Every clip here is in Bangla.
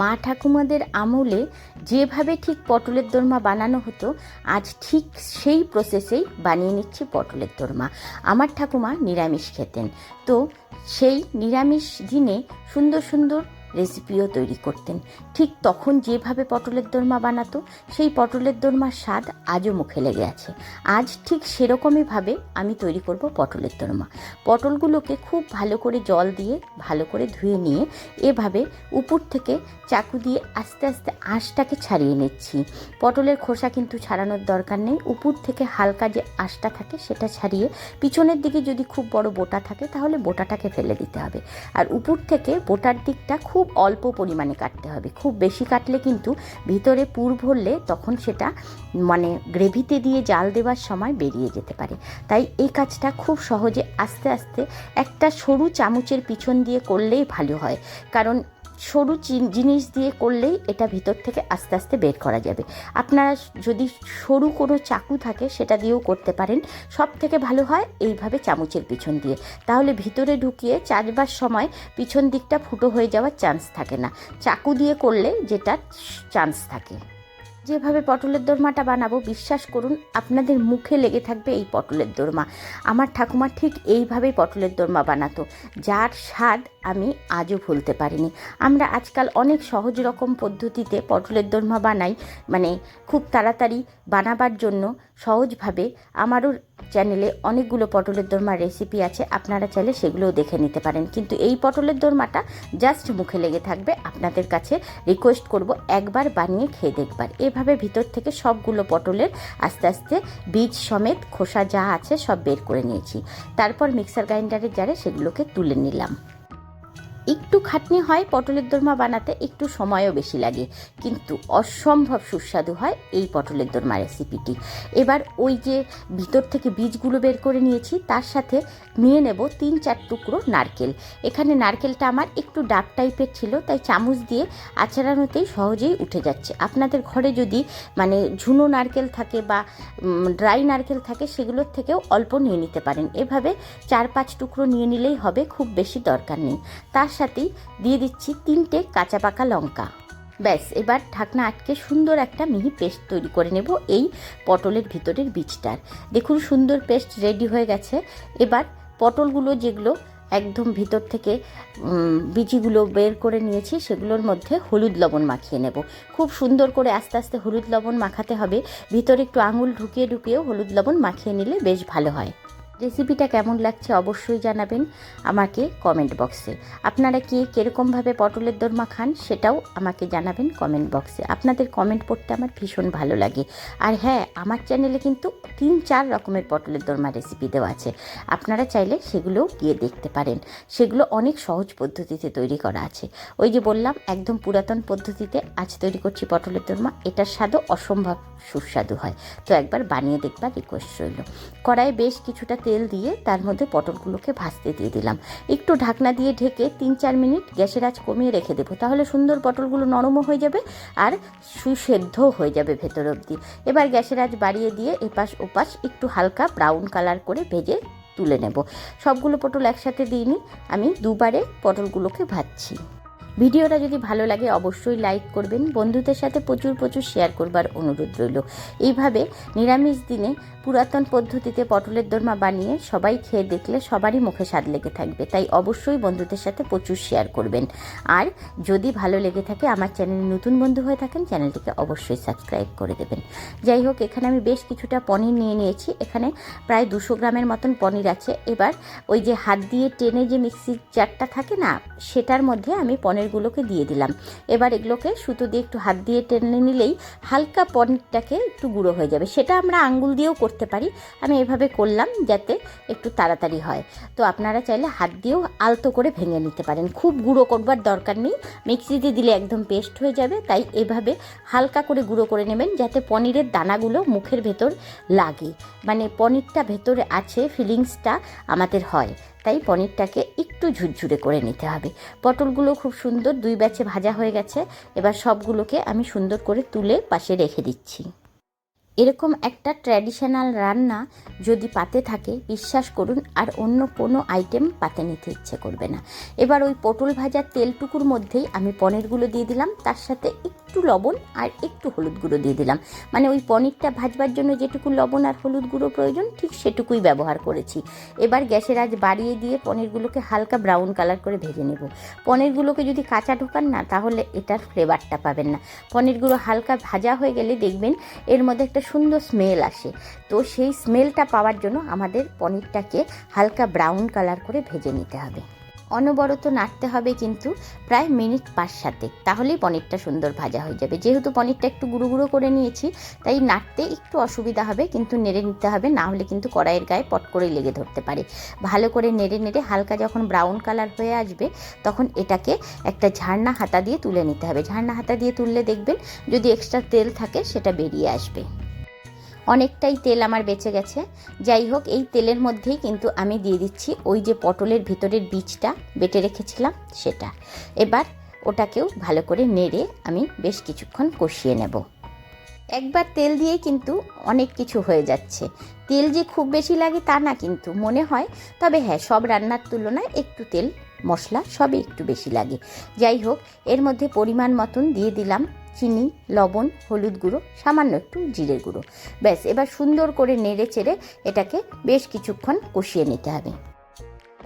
মা ঠাকুমাদের আমলে যেভাবে ঠিক পটলের দোরমা বানানো হতো, আজ ঠিক সেই প্রসেসেই বানিয়ে নিচ্ছি পটলের দোরমা। আমার ঠাকুমা নিরামিষ খেতেন। তো সেই নিরামিষ দিনে সুন্দর সুন্দর রেসিপিও তৈরি করতেন। ঠিক তখন যেভাবে পটলের দোরমা বানাতো, সেই পটলের দোরমার স্বাদ আজও মুখে লেগে আছে। আজ ঠিক সেরকমইভাবে আমি তৈরি করব পটলের দোরমা। পটলগুলোকে খুব ভালো করে জল দিয়ে, ভালো করে ধুয়ে নিয়ে এভাবে উপর থেকে চাকু দিয়ে আস্তে আস্তে আঁশটাকে ছাড়িয়ে নিচ্ছি। পটলের খোসা কিন্তু ছাড়ানোর দরকার নেই। উপর থেকে হালকা যে আঁশটা থাকে সেটা ছাড়িয়ে পিছনের দিকে যদি খুব বড় বোটা থাকে, তাহলে বোটাটাকে ফেলে দিতে হবে। আর উপর থেকে বোটার দিকটা খুব অল্প পরিমাণে কাটতে হবে। খুব বেশি কাটলে কিন্তু ভিতরে পুর ভরলে তখন সেটা মানে গ্রেভিতে দিয়ে জাল দেওয়ার সময় বেরিয়ে যেতে পারে। তাই এই কাজটা খুব সহজে আস্তে আস্তে একটা সরু চামচের পিছন দিয়ে করলেই ভালো হয়। কারণ সরু জিনিস দিয়ে করলেই এটা ভিতর থেকে আস্তে আস্তে বের করা যাবে। আপনারা যদি সরু কোনো চাকু থাকে সেটা দিয়েও করতে পারেন। সব থেকে ভালো হয় এইভাবে চামচের পিছন দিয়ে। তাহলে ভিতরে ঢুকিয়ে চাষবার সময় পিছন দিকটা ফুটো হয়ে যাওয়ার চান্স থাকে না। চাকু দিয়ে করলে যেটা চান্স থাকে। যেভাবে পটলের দোরমাটা বানাবো, বিশ্বাস করুন, আপনাদের মুখে লেগে থাকবে এই পটলের দোরমা। আমার ঠাকুমা ঠিক এইভাবেই পটলের দোরমা বানাতো। যার স্বাদ আমি আজও ভুলতে পারিনি। আমরা আজকাল অনেক সহজ রকম পদ্ধতিতে পটলের দোরমা বানাই মানে খুব তাড়াতাড়ি বানাবার জন্য সহজভাবে আমারও চ্যানেলে অনেকগুলো পটলের দোরমার রেসিপি আছে, আপনারা চাইলে সেগুলোও দেখে নিতে পারেন। কিন্তু এই পটলের দোরমাটা জাস্ট মুখে লেগে থাকবে, আপনাদের কাছে রিকোয়েস্ট করব একবার বানিয়ে খেয়ে দেখবার। এভাবে ভিতর থেকে সবগুলো পটলের আস্তে আস্তে বীজ সমেত খোসা যা আছে সব বের করে নিয়েছি। তারপর মিক্সার গ্রাইন্ডারের জারে সেগুলোকে তুলে নিলাম। একটু খাটনি হয়, পটলের দোরমা বানাতে একটু সময়ও বেশি লাগে। কিন্তু অসম্ভব সুস্বাদু হয় এই পটলের দোরমা রেসিপিটি এবার ওই যে ভিতর থেকে বীজগুলো বের করে নিয়েছি, তার সাথে নিয়ে নেব তিন চার টুকরো নারকেল। এখানে নারকেলটা আমার একটু ডাব টাইপের ছিল, তাই চামচ দিয়ে আচারানোতেই সহজেই উঠে যাচ্ছে। আপনাদের ঘরে যদি মানে ঝুনো নারকেল থাকে বা ড্রাই নারকেল থাকে, সেগুলোর থেকেও অল্প নিয়ে নিতে পারেন। এভাবে চার পাঁচ টুকরো নিয়ে নিলেই হবে, খুব বেশি দরকার নেই। তার সাথেই দিয়ে দিচ্ছি তিনটে কাঁচা পাকা লঙ্কা। ব্যাস, এবার ঢাকনা আটকে সুন্দর একটা মিহি পেস্ট তৈরি করে নেব এই পটলের ভিতরের বীজটার দেখুন, সুন্দর পেস্ট রেডি হয়ে গেছে। এবার পটলগুলো যেগুলো একদম ভিতর থেকে বিচিগুলো বের করে নিয়েছি, সেগুলোর মধ্যে হলুদ লবণ মাখিয়ে নেব। খুব সুন্দর করে আস্তে আস্তে হলুদ লবণ মাখাতে হবে। ভিতরে একটু আঙুল ঢুকিয়ে ঢুকিয়েও হলুদ লবণ মাখিয়ে নিলে বেশ ভালো হয়। রেসিপিটা কেমন লাগছে অবশ্যই জানাবেন আমাকে কমেন্ট বক্সে আপনারা কি কীরকমভাবে পটলের দোরমা খান সেটাও আমাকে জানাবেন কমেন্ট বক্সে আপনাদের কমেন্ট পড়তে আমার ভীষণ ভালো লাগে। আর হ্যাঁ আমার চ্যানেলে কিন্তু তিন চার রকমের পটলের দোরমা রেসিপি দেওয়া আছে। আপনারা চাইলে সেগুলোও গিয়ে দেখতে পারেন। সেগুলো অনেক সহজ পদ্ধতিতে তৈরি করা আছে। ওই যে বললাম, একদম পুরাতন পদ্ধতিতে আজ তৈরি করছি পটলের দোরমা। এটার স্বাদও অসম্ভব সুস্বাদু হয়। তো একবার বানিয়ে দেখবার রিকোয়েস্ট রইল। কড়াইয়ে বেশ কিছুটা দিয়ে তার মধ্যে পটলগুলোকে ভাজতে দিয়ে দিলাম। একটু ঢাকনা দিয়ে ঢেকে তিন চার মিনিট গ্যাসের আঁচ কমিয়ে রেখে দেবো। তাহলে সুন্দর পটলগুলো নরমও হয়ে যাবে আর সুসেদ্ধও হয়ে যাবে ভেতর অবধি। এবার গ্যাসের আঁচ বাড়িয়ে দিয়ে এপাশ ওপাশ একটু হালকা ব্রাউন কালার করে ভেজে তুলে নেব। সবগুলো পটল একসাথে দিইনি, আমি দুবারে পটলগুলোকে ভাজছি। ভিডিওটা যদি ভালো লাগে, অবশ্যই লাইক করবেন। বন্ধুদের সাথে প্রচুর প্রচুর শেয়ার করবার অনুরোধ রইল। এইভাবে নিরামিষ দিনে পুরাতন পদ্ধতিতে পটলের দোরমা বানিয়ে সবাই খেয়ে দেখলে সবারই মুখে স্বাদ লেগে থাকবে। তাই অবশ্যই বন্ধুদের সাথে প্রচুর শেয়ার করবেন। আর যদি ভালো লেগে থাকে, আমার চ্যানেলে নতুন বন্ধু হয়ে থাকেন, চ্যানেলটিকে অবশ্যই সাবস্ক্রাইব করে দেবেন। যাই হোক, এখানে আমি বেশ কিছুটা পনির নিয়ে নিয়েছি। এখানে প্রায় দুশো গ্রামের মতন পনির আছে। এবার ওই যে হাত দিয়ে টেনে যে মিক্সির জারটা থাকে না, সেটার মধ্যে আমি পনিরগুলোকে দিয়ে দিলাম। এবার এগুলোকে সুতো দিয়ে একটু হাত দিয়ে টেনে নিলেই হালকা পনিরটাকে একটু গুঁড়ো হয়ে যাবে। সেটা আমরা আঙ্গুল দিয়েও করতে পারি। আমি এভাবে করলাম যাতে একটু তাড়াতাড়ি হয়। তো আপনারা চাইলে হাত দিয়েও আলতো করে ভেঙে নিতে পারেন। খুব গুঁড়ো করবার দরকার নেই। মিক্সিতে দিলে একদম পেস্ট হয়ে যাবে। তাই এভাবে হালকা করে গুঁড়ো করে নেবেন যাতে পনিরের দানাগুলো মুখের ভেতর লাগে। মানে পনিরটা ভেতরে আছে, ফিলিংসটা আমাদের হয়। তাই পনিরটাকে একটু ঝুরঝুরে করে নিতে হবে। পটলগুলো খুব সুন্দর দুই ব্যাচে ভাজা হয়ে গেছে। এবার সবগুলোকে আমি সুন্দর করে তুলে পাশে রেখে দিচ্ছি। এরকম একটা ট্র্যাডিশনাল রান্না যদি পাতে থাকে, বিশ্বাস করুন, আর অন্য কোনো আইটেম পাতে নিতে ইচ্ছে করবে না। এবার ওই পটল ভাজার তেলটুকুর মধ্যেই আমি পনিরগুলো দিয়ে দিলাম। তার সাথে একটু লবণ আর একটু হলুদ গুঁড়ো দিয়ে দিলাম। মানে ওই পনিরটা ভাজবার জন্য যেটুকু লবণ আর হলুদ গুঁড়ো প্রয়োজন, ঠিক সেটুকুই ব্যবহার করেছি। এবার গ্যাসের আজ বাড়িয়ে দিয়ে পনিরগুলোকে হালকা ব্রাউন কালার করে ভেজে নেব। পনিরগুলোকে যদি কাঁচা ঢোকান না, তাহলে এটার ফ্লেভারটা পাবেন না। পনিরগুলো হালকা ভাজা হয়ে গেলে দেখবেন এর মধ্যে একটা সুন্দর স্মেল আসে। তো সেই স্মেলটা পাওয়ার জন্য আমাদের পনিরটাকে হালকা ব্রাউন কালার করে ভেজে নিতে হবে। অনবরত নাড়তে হবে কিন্তু প্রায় মিনিট পাঁচ সাতে তাহলেই পনিরটা সুন্দর ভাজা হয়ে যাবে। যেহেতু পনিরটা একটু গুঁড়ো গুঁড়ো করে নিয়েছি, তাই নাড়তে একটু অসুবিধা হবে কিন্তু নেড়ে নিতে হবে, না হলে কিন্তু কড়াইয়ের গায়ে পট করেই লেগে ধরতে পারে। ভালো করে নেড়ে নেড়ে হালকা যখন ব্রাউন কালার হয়ে আসবে, তখন এটাকে একটা ঝাড়না হাতা দিয়ে তুলে নিতে হবে। ঝাড়না হাতা দিয়ে তুললে দেখবেন যদি এক্সট্রা তেল থাকে, সেটা বেরিয়ে আসবে। অনেকটাই তেল আমার বেঁচে গেছে। যাই হোক, এই তেলের মধ্যেই কিন্তু আমি দিয়ে দিচ্ছি ওই যে পটলের ভিতরের বীজটা, বেটে রেখেছিলাম সেটা। এবার ওটাকেও ভালো করে নেড়ে আমি বেশ কিছুক্ষণ কষিয়ে নেব। একবার তেল দিয়েই কিন্তু অনেক কিছু হয়ে যাচ্ছে। তেল যে খুব বেশি লাগে তা না কিন্তু মনে হয়, তবে হ্যাঁ সব রান্নার তুলনায় একটু তেল মশলা সবই একটু বেশি লাগে। যাই হোক, এর মধ্যে পরিমাণ মতন দিয়ে দিলাম চিনি, লবণ, হলুদ গুঁড়ো, সামান্য একটু জিরে গুঁড়ো। ব্যাস, এবার সুন্দর করে নেড়ে চেড়ে এটাকে বেশ কিছুক্ষণ কষিয়ে নিতে হবে।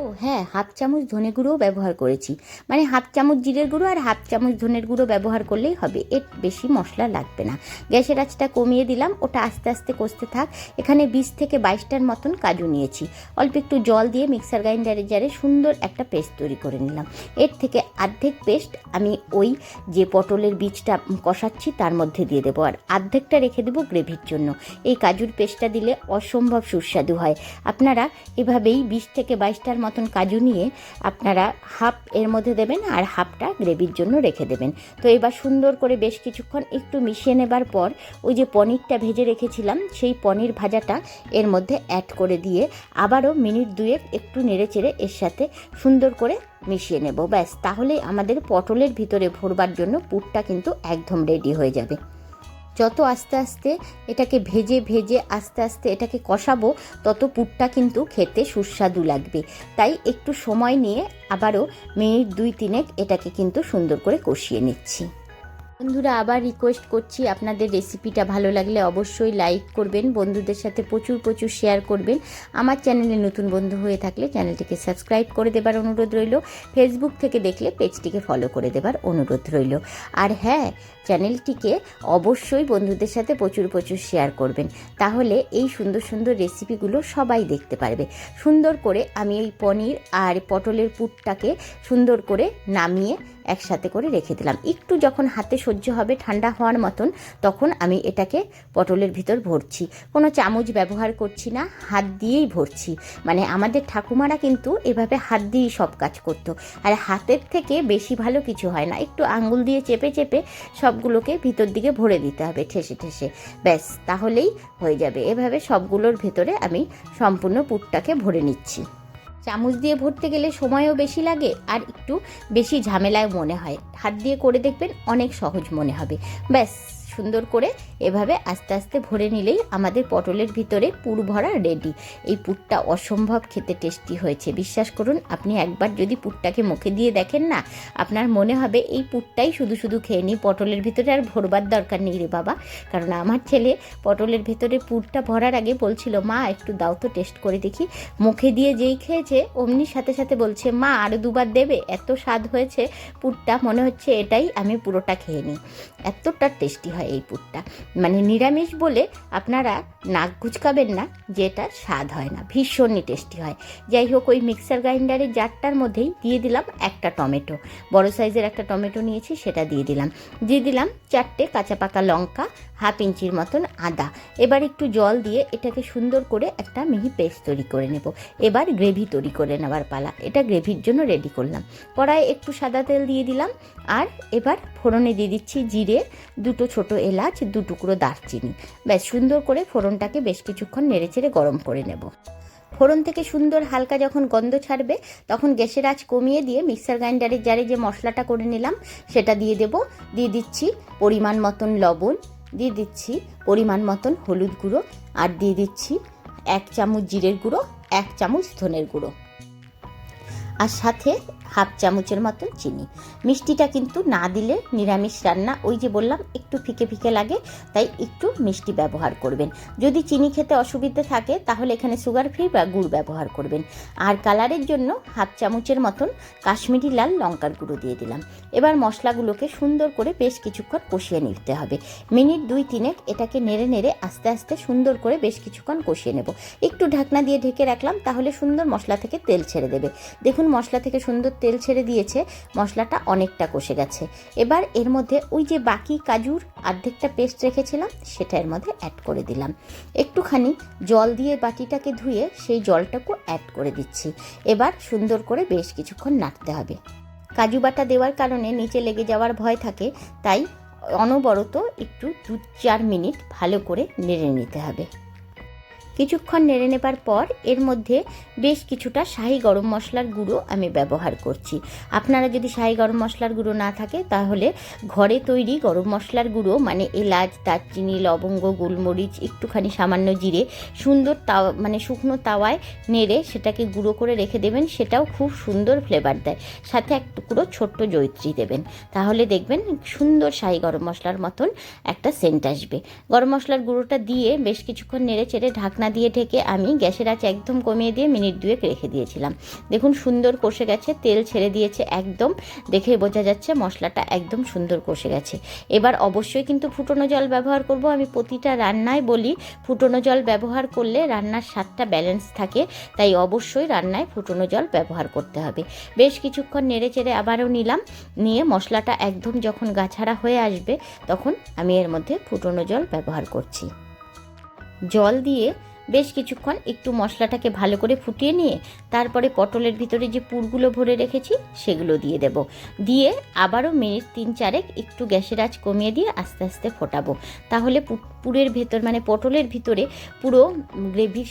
ও হ্যাঁ হাফ চামচ ধনে গুঁড়োও ব্যবহার করেছি। মানে হাফ চামচ জিরের গুঁড়ো আর হাফ চামচ ধনের গুঁড়ো ব্যবহার করলেই হবে, এর বেশি মশলা লাগবে না। গ্যাসের আঁচটা কমিয়ে দিলাম, ওটা আস্তে আস্তে কষতে থাক। এখানে বিশ থেকে বাইশটার মতন কাজু নিয়েছি। অল্প একটু জল দিয়ে মিক্সার গ্রাইন্ডারে জারে সুন্দর একটা পেস্ট তৈরি করে নিলাম। এর থেকে অর্ধেক পেস্ট আমি ওই যে পটলের বীজটা কষাচ্ছি, তার মধ্যে দিয়ে দেবো। আর অর্ধেকটা রেখে দেবো গ্রেভির জন্য। এই কাজুর পেস্টটা দিলে অসম্ভব সুস্বাদু হয়। আপনারা এভাবেই বিশ থেকে বাইশটার মতন কাজু নিয়ে আপনারা হাফ এর মধ্যে দেবেন আর হাফটা গ্রেভির জন্য রেখে দেবেন। তো এবার সুন্দর করে বেশ কিছুক্ষণ একটু মিশিয়ে নেবার পর ওই যে পনিরটা ভেজে রেখেছিলাম, সেই পনির ভাজাটা এর মধ্যে অ্যাড করে দিয়ে আবারও মিনিট দুয়েক একটু নেড়ে চেড়ে এর সাথে সুন্দর করে মিশিয়ে নেব। ব্যাস, তাহলেই আমাদের পটলের ভিতরে ভরবার জন্য পুরটা কিন্তু একদম রেডি হয়ে যাবে। যত আস্তে আস্তে এটাকে ভেজে ভেজে আস্তে আস্তে এটাকে কষাবো, তত পুরটা কিন্তু খেতে সুস্বাদু লাগবে। তাই একটু সময় নিয়ে আবারও মিনিট দুই তিনেক এটাকে কিন্তু সুন্দর করে কষিয়ে নিচ্ছি। বন্ধুরা, আবার রিকোয়েস্ট করছি আপনাদের রেসিপিটা ভালো লাগলে অবশ্যই লাইক করবেন, বন্ধুদের সাথে প্রচুর প্রচুর শেয়ার করবেন। আমার চ্যানেলে নতুন বন্ধু হয়ে থাকলে চ্যানেলটিকে সাবস্ক্রাইব করে দেবার অনুরোধ রইল ফেসবুক থেকে দেখলে পেজটিকে ফলো করে দেবার অনুরোধ রইল। আর হ্যাঁ চ্যানেলটিকে অবশ্যই বন্ধুদের সাথে প্রচুর প্রচুর শেয়ার করবেন, তাহলে এই সুন্দর সুন্দর রেসিপিগুলো সবাই দেখতে পারবে। সুন্দর করে আমি এই পনির আর পটলের পুরটাকে সুন্দর করে নামিয়ে একসাথে করে রেখে দিলাম। একটু যখন হাতে সহ্য হবে, ঠান্ডা হওয়ার মতন, তখন আমি এটাকে পটলের ভিতর ভরছি। কোনো চামচ ব্যবহার করছি না, হাত দিয়েই ভরছি। মানে আমাদের ঠাকুমারা কিন্তু এভাবে হাত দিয়েই সব কাজ করতো। আর হাতের থেকে বেশি ভালো কিছু হয় না। একটু আঙ্গুল দিয়ে চেপে চেপে সবগুলোকে ভিতর দিকে ভরে দিতে হবে ঠেসে ঠেসে। ব্যাস, তাহলেই হয়ে যাবে। এভাবে সবগুলোর ভেতরে আমি সম্পূর্ণ পুরটাকে ভরে নিচ্ছি। চামচ দিয়ে ভরতে গেলে সময়ও বেশি লাগে আর একটু বেশি ঝামেলায় মনে হয়। হাত দিয়ে করে দেখবেন অনেক সহজ মনে হবে। ব্যাস। সুন্দর করে এভাবে আস্তে আস্তে ভরে নিলেই আমাদের পটলের ভিতরে পুর ভরা রেডি এই পুরটা অসম্ভব খেতে টেস্টি হয়েছে। বিশ্বাস করুন, আপনি একবার যদি পুরটাকে মুখে দিয়ে দেখেন না, আপনার মনে হবে এই পুরটাই শুধু শুধু খেয়ে নিই, পটলের ভিতরে আর ভরবার দরকার নেই রে বাবা। কারণ আমার ছেলে পটলের ভেতরে পুরটা ভরার আগে বলছিল, মা, একটু দাও তো টেস্ট করে দেখি। মুখে দিয়ে যেই খেয়েছে, অমনি সাথে সাথে বলছে, মা আরও দুবার দেবে। এত স্বাদ হয়েছে পুরটা, মনে হচ্ছে এটাই আমি পুরোটা খেয়ে নিই। এতটা টেস্টি হয়। এই পুরটা মানে নিরামিষ বলে আপনারা নাক গুচকাবেন না যে এটা স্বাদ হয় না, ভীষণই টেস্টি হয়। যাই হোক, ওই মিক্সার গ্রাইন্ডারের জারটার মধ্যেই দিয়ে দিলাম একটা টমেটো। বড় সাইজের একটা টমেটো নিয়েছি, সেটা দিয়ে দিলাম। দিয়ে দিলাম চারটে কাঁচা পাকা লঙ্কা, হাফ ইঞ্চির মতন আদা। এবার একটু জল দিয়ে এটাকে সুন্দর করে একটা মিহি পেস্ট তৈরি করে নেব। এবার গ্রেভি তৈরি করে নেওয়ার পালা। এটা গ্রেভির জন্য রেডি করলাম। কড়াইয়ে একটু সাদা তেল দিয়ে দিলাম। আর এবার ফোড়নে দিয়ে দিচ্ছি জিরে, দুটো ছোট এলাচ, দু টুকরো দারচিনি। ব্যাস, সুন্দর করে ফোড়নটাকে বেশ কিছুক্ষণ নেড়ে নেড়েচেড়ে গরম করে নেব। ফোড়ন থেকে সুন্দর হালকা যখন গন্ধ ছাড়বে, তখন গ্যাসের আঁচ কমিয়ে দিয়ে মিক্সার গ্রাইন্ডারের জারে যে মশলাটা করে নিলাম, সেটা দিয়ে দেব। দিয়ে দিচ্ছি পরিমাণ মতন লবণ, দিয়ে দিচ্ছি পরিমাণ মতন হলুদ গুঁড়ো, আর দিয়ে দিচ্ছি এক চামচ জিরের গুঁড়ো, এক চামচ ধনের গুঁড়ো। আর সাথে হাফ চামচের মতন চিনি। মিষ্টিটা কিন্তু না দিলে নিরামিষ রান্না, ওই যে বললাম, একটু ফিকে ফিকে লাগে, তাই একটু মিষ্টি ব্যবহার করবেন। যদি চিনি খেতে অসুবিধে থাকে, তাহলে এখানে সুগার ফ্রি বা গুড় ব্যবহার করবেন। আর কালারের জন্য হাফ চামচের মতন কাশ্মীরি লাল লঙ্কার গুঁড়ো দিয়ে দিলাম। এবার মশলাগুলোকে সুন্দর করে বেশ কিছুক্ষণ কষিয়ে নিতে হবে। মিনিট দুই তিনেক এটাকে নেড়ে নেড়ে আস্তে আস্তে সুন্দর করে বেশ কিছুক্ষণ কষিয়ে নেব। একটু ঢাকনা দিয়ে ঢেকে রাখলাম, তাহলে সুন্দর মশলা থেকে তেল ছেড়ে দেবে। দেখুন, মশলা থেকে সুন্দর তেল ছেড়ে দিয়েছে, মশলাটা অনেকটা কষে গেছে। এবার এর মধ্যে ওই যে বাকি কাজুর অর্ধেকটা পেস্ট রেখেছিলাম, সেটা এর মধ্যে অ্যাড করে দিলাম। একটুখানি জল দিয়ে বাটিটাকে ধুয়ে সেই জলটাকে অ্যাড করে দিচ্ছি। এবার সুন্দর করে বেশ কিছুক্ষণ নাড়তে হবে। কাজু বাটা দেওয়ার কারণে নিচে লেগে যাওয়ার ভয় থাকে, তাই অনবরত একটু দু চার মিনিট ভালো করে নেড়ে নিতে হবে। কিছুক্ষণ নেড়ে নেবার পর এর মধ্যে বেশ কিছুটা শাহি গরম মশলার গুঁড়ো আমি ব্যবহার করছি। আপনারা যদি শাহি গরম মশলার গুঁড়ো না থাকে, তাহলে ঘরে তৈরি গরম মশলার গুঁড়ো মানে এলাচ, দারচিনি, লবঙ্গ, গোলমরিচ, একটুখানি সামান্য জিরে, সুন্দর তাওয়া মানে শুকনো তাওয়ায় নেড়ে সেটাকে গুঁড়ো করে রেখে দেবেন, সেটাও খুব সুন্দর ফ্লেভার দেয়। সাথে এক টুকরো ছোট্ট জৈত্রী দেবেন। তাহলে দেখবেন সুন্দর শাহি গরম মশলার মতন একটা সেন্ট আসবে। গরম মশলার গুঁড়োটা দিয়ে বেশ কিছুক্ষণ নেড়ে চেড়ে ঢাকনা দিয়ে ঢেকে আমি গ্যাসের আঁচ একদম কমিয়ে দিয়ে মিনিট দুয়েক রেখে দিয়েছিলাম। দেখুন সুন্দর কষে গেছে, তেল ছেড়ে দিয়েছে একদম। দেখে বোঝা যাচ্ছে মশলাটা একদম সুন্দর কষে গেছে। এবার অবশ্যই কিন্তু ফুটনো জল ব্যবহার করব। আমি প্রতিটা রান্নায় বলি, ফুটনো জল ব্যবহার করলে রান্নার স্বাদটা ব্যালেন্স থাকে। তাই অবশ্যই রান্নায় ফুটনো জল ব্যবহার করতে হবে। বেশ কিছুক্ষণ নেড়ে চেড়ে আবারও নিলাম। নিয়ে মশলাটা একদম যখন গাছাড়া হয়ে আসবে, তখন আমি এর মধ্যে ফুটনো জল ব্যবহার করছি। জল দিয়ে বেশ কিছুক্ষণ একটু মশলাটাকে ভালো করে ফুটিয়ে নিয়ে তারপরে পটলের ভিতরে যে পুরগুলো ভরে রেখেছি, সেগুলো দিয়ে দেব। দিয়ে আবারও মিনিট তিন চারেক একটু গ্যাসের আঁচ কমিয়ে দিয়ে আস্তে আস্তে ফোটাবো। তাহলে পুরের ভেতর মানে পটলের ভিতরে পুরো গ্রেভির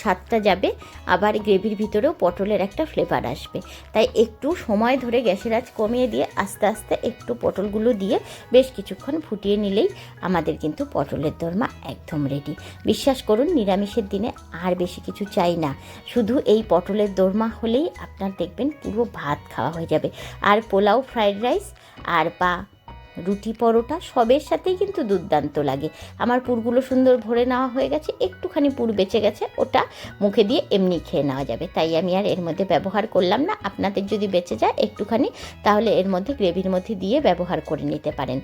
স্বাদটা যাবে, আবার গ্রেভির ভিতরেও পটলের একটা ফ্লেভার আসবে। তাই একটু সময় ধরে গ্যাসের আঁচ কমিয়ে দিয়ে আস্তে আস্তে একটু পটলগুলো দিয়ে বেশ কিছুক্ষণ ফুটিয়ে নিলেই আমাদের কিন্তু পটলের দরমা একদম রেডি বিশ্বাস করুন, নিরামিষের দিনে আর বেশি কিছু চাই না। শুধু এই পটলের দোরমা হলেই আপনার দেখবেন পুরো ভাত খাওয়া হয়ে যাবে। আর পোলাও ফ্রাইড রাইস আর বা রুটি পরোটা সবের সাথেই কিন্তু দুর্দান্ত লাগে। আমার পুরগুলো সুন্দর ভরে নেওয়া হয়ে গেছে, একটুখানি পুর বেঁচে গেছে, ওটা মুখে দিয়ে এমনি খেয়ে নেওয়া যাবে। তাই আমি আর এর মধ্যে ব্যবহার করলাম না, আপনাদের যদি বেঁচে যায় একটুখানি, তাহলে এর মধ্যে গ্রেভির মধ্যে দিয়ে ব্যবহার করে নিতে পারেন।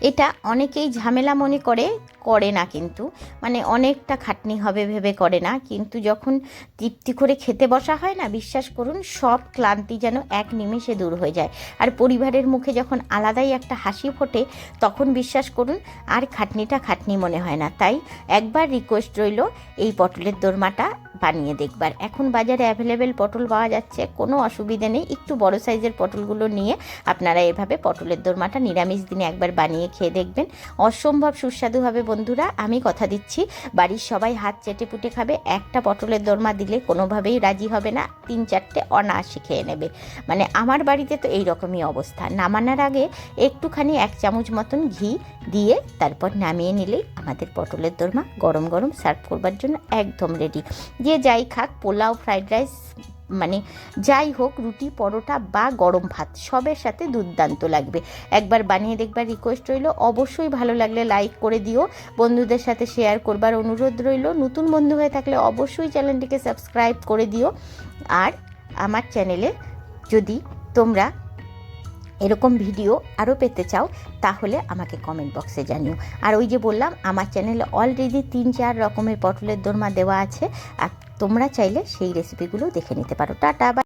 এটা অনেকেই ঝামেলা মনে করে করে না কিন্তু। মানে অনেকটা খাটনি হবে ভেবে করে না, কিন্তু যখন তৃপ্তি করে খেতে বসা হয় না, বিশ্বাস করুন, সব ক্লান্তি যেন এক নিমেষে দূর হয়ে যায়। আর পরিবারের মুখে যখন আলাদাই একটা হাসি ফোটে, তখন বিশ্বাস করুন, আর খাটনিটা খাটনি মনে হয় না। তাই একবার রিকোয়েস্ট রইল, এই পটলের দোরমাটা বানিয়ে দেখবার। এখন বাজারে অ্যাভেলেবেল পটল পাওয়া যাচ্ছে, কোনো অসুবিধে নেই। একটু বড় সাইজের পটলগুলো নিয়ে আপনারা এভাবে পটলের দোরমাটা নিরামিষ দিনে একবার বানিয়ে খেয়ে দেখবেন। অসম্ভব সুস্বাদু হবে বন্ধুরা, আমি কথা দিচ্ছি। বাড়ির সবাই হাত চেটে পুটে খাবে, একটা পটলের দোরমা দিলে কোনোভাবেই রাজি হবে না, তিন চারটে অনায়াসে খেয়ে নেবে। মানে আমার বাড়িতে তো এই রকমই অবস্থা। নামানোর আগে একটুখানি এক চামচ মতন ঘি দিয়ে তারপর নামিয়ে নিলেই আমাদের পটলের দোরমা গরম গরম সার্ভ করবার জন্য একদম রেডি যে যাই খাক, পোলাও, ফ্রাইড রাইস মানে যাই হোক, রুটি, পরোটা বা গরম ভাত, সবের সাথে দুর্দান্ত লাগবে। একবার বানিয়ে দেখবার রিকোয়েস্ট রইল। অবশ্যই ভালো লাগলে লাইক করে দিও। বন্ধুদের সাথে শেয়ার করবার অনুরোধ রইল। নতুন বন্ধু হয়ে থাকলে অবশ্যই চ্যানেলটিকে সাবস্ক্রাইব করে দিও। আর আমার চ্যানেলে যদি তোমরা এরকম ভিডিও আরও পেতে চাও, তাহলে আমাকে কমেন্ট বক্সে জানিও। আর ওই যে বললাম, আমার চ্যানেলে অলরেডি তিন চার রকমের পটলের দোরমা দেওয়া আছে, আর তোমরা চাইলে সেই রেসিপিগুলো দেখে নিতে পারো। টাটা